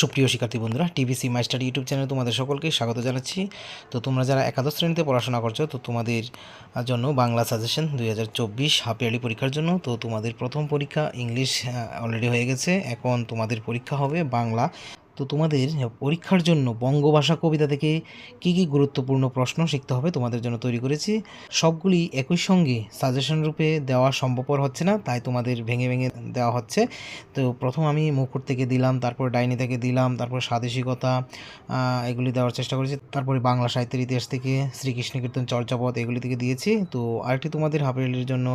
সুপ্রিয় শিক্ষার্থী বন্ধুরা, টিভিসি মাই স্টাডি ইউটিউব চ্যানেলে তোমাদের সকলকে স্বাগত জানাচ্ছি। তো তোমরা যারা একাদশ শ্রেণীতে পড়াশোনা করছ, তো তোমাদের জন্য বাংলা সাজেশন দুই হাজার চব্বিশ হাফ ইয়ারলি পরীক্ষার জন্য। তো তোমাদের প্রথম পরীক্ষা ইংলিশ অলরেডি হয়ে গেছে। এখন তোমাদের পরীক্ষা হবে বাংলা। তো তোমাদের পরীক্ষার জন্য বঙ্গভাষা কবিতা থেকে কী কী গুরুত্বপূর্ণ প্রশ্ন শিখতে হবে তোমাদের জন্য তৈরি করেছি। সবগুলি একই সঙ্গে সাজেশন রূপে দেওয়া সম্ভবপর হচ্ছে না, তাই তোমাদের ভেঙে ভেঙে দেওয়া হচ্ছে। তো প্রথম আমি মুকুট থেকে দিলাম, তারপর ডাইনি থেকে দিলাম, তারপর স্বাদেশিকতা এগুলি দেওয়ার চেষ্টা করেছি। তারপরে বাংলা সাহিত্যের ইতিহাস থেকে শ্রীকৃষ্ণ কীর্তন চর্যাপদ এগুলি থেকে দিয়েছি। তো আরেকটি তোমাদের হাফেলির জন্য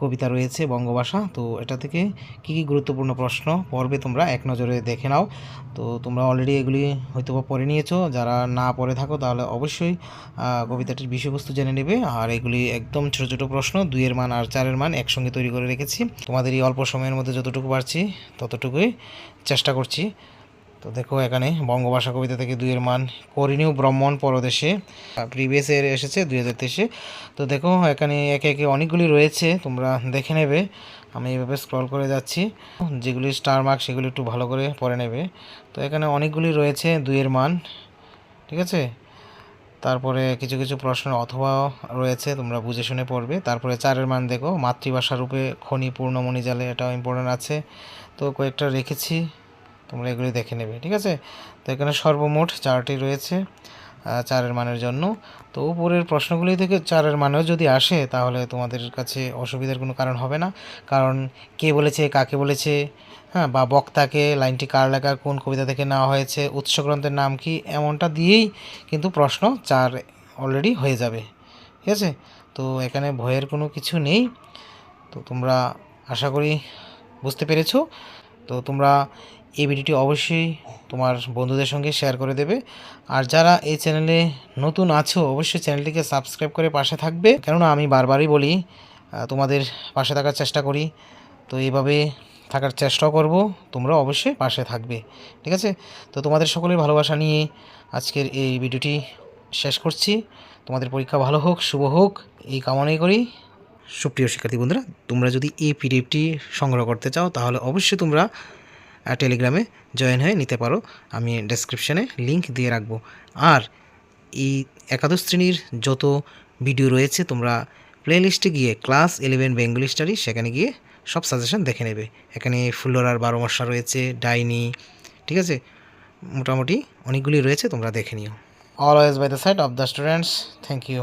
কবিতা রয়েছে বঙ্গভাষা, তো এটা থেকে কী কী গুরুত্বপূর্ণ প্রশ্ন পর্বে তোমরা এক নজরে দেখে নাও। তো তোমরা অলরেডি এগুলি হয়তো বা পড়ে নিয়েছো। যারা না পড়ে থাকো, তাহলে অবশ্যই কবিতাটির বিষয়বস্তু জেনে নেবে। আর এগুলি একদম ছোটো ছোটো প্রশ্ন, দুইয়ের মান আর চারের মান একসঙ্গে তৈরি করে রেখেছি। তোমাদের এই অল্প সময়ের মধ্যে যতটুকু পারছি, ততটুকুই চেষ্টা করছি। তো দেখো এখানে বঙ্গভাষা কবিতা থেকে দুইয়ের মান করিনীয় ব্রাহ্মণ পরদেশে প্রিভিয়াস এর এসেছে দুই হাজার তেইশে। তো দেখো এখানে একে একে অনেকগুলি রয়েছে, তোমরা দেখে নেবে। আমি এইভাবে স্ক্রল করে যাচ্ছি। যেগুলি স্টার মার্ক সেগুলি একটু ভালো করে পরে নেবে। তো এখানে অনেকগুলি রয়েছে দুইয়ের মান, ঠিক আছে? তারপরে কিছু কিছু প্রশ্ন অথবা রয়েছে, তোমরা বুঝে শুনে পড়বে। তারপরে চারের মান দেখো, মাতৃভাষা রূপে খনি, পূর্ণমণি জালে এটাও ইম্পর্টেন্ট আছে। তো কয়েকটা রেখেছি, তোমরা এগুলি দেখে নেবে, ঠিক আছে? তো এখানে সর্বমোট চারটি রয়েছে। চারের মানের জন্য। তো উপরের প্রশ্নগুলি থেকে চারের মানেও যদি আসে, তাহলে তোমাদের কাছে অসুবিধার কোনো কারণ হবে না। কারণ কে বলেছে, কাকে বলেছে হ্যাঁ বা বক্তাকে লাইনটি কার লেখা, কোন কবিতা থেকে নেওয়া হয়েছে উৎসগ্রন্থের নাম কি, এমনটা দিয়েই কিন্তু প্রশ্ন চার অলরেডি হয়ে যাবে। ঠিক আছে? তো এখানে ভয়ের কোনো কিছু নেই। তো তোমরা আশা করি বুঝতে পেরেছ। তো তোমরা এই ভিডিওটি অবশ্যই তোমার বন্ধুদের সঙ্গে শেয়ার করে দেবে। আর যারা এই চ্যানেলে নতুন আছো, অবশ্যই চ্যানেলটিকে সাবস্ক্রাইব করে পাশে থাকবে। কেননা আমি বারবারই বলি তোমাদের পাশে থাকার চেষ্টা করি। তো এইভাবে থাকার চেষ্টাও করব, তোমরা অবশ্যই পাশে থাকবে। ঠিক আছে? তো তোমাদের সকলের ভালোবাসা নিয়ে আজকের এই ভিডিওটি শেষ করছি। তোমাদের পরীক্ষা ভালো হোক, শুভ হোক, এই কামনাই করি। সুপ্রিয় শিক্ষার্থী বন্ধুরা, তোমরা যদি এই পিডিএফটি সংগ্রহ করতে চাও, তাহলে অবশ্যই তোমরা টেলিগ্রামে জয়েন হয়ে নিতে পারো। আমি ডেসক্রিপশানে লিংক দিয়ে রাখব। আর এই একাদশ শ্রেণির যত ভিডিও রয়েছে, তোমরা প্লেলিস্টে গিয়ে ক্লাস ইলেভেন বেঙ্গলি স্টাডি সেখানে গিয়ে সব সাজেশন দেখে নেবে। এখানে ফুল্লরার বারো মশা রয়েছে, ডাইনি, ঠিক আছে? মোটামুটি অনেকগুলি রয়েছে, তোমরা দেখে নিও। Always by the side of the students thank you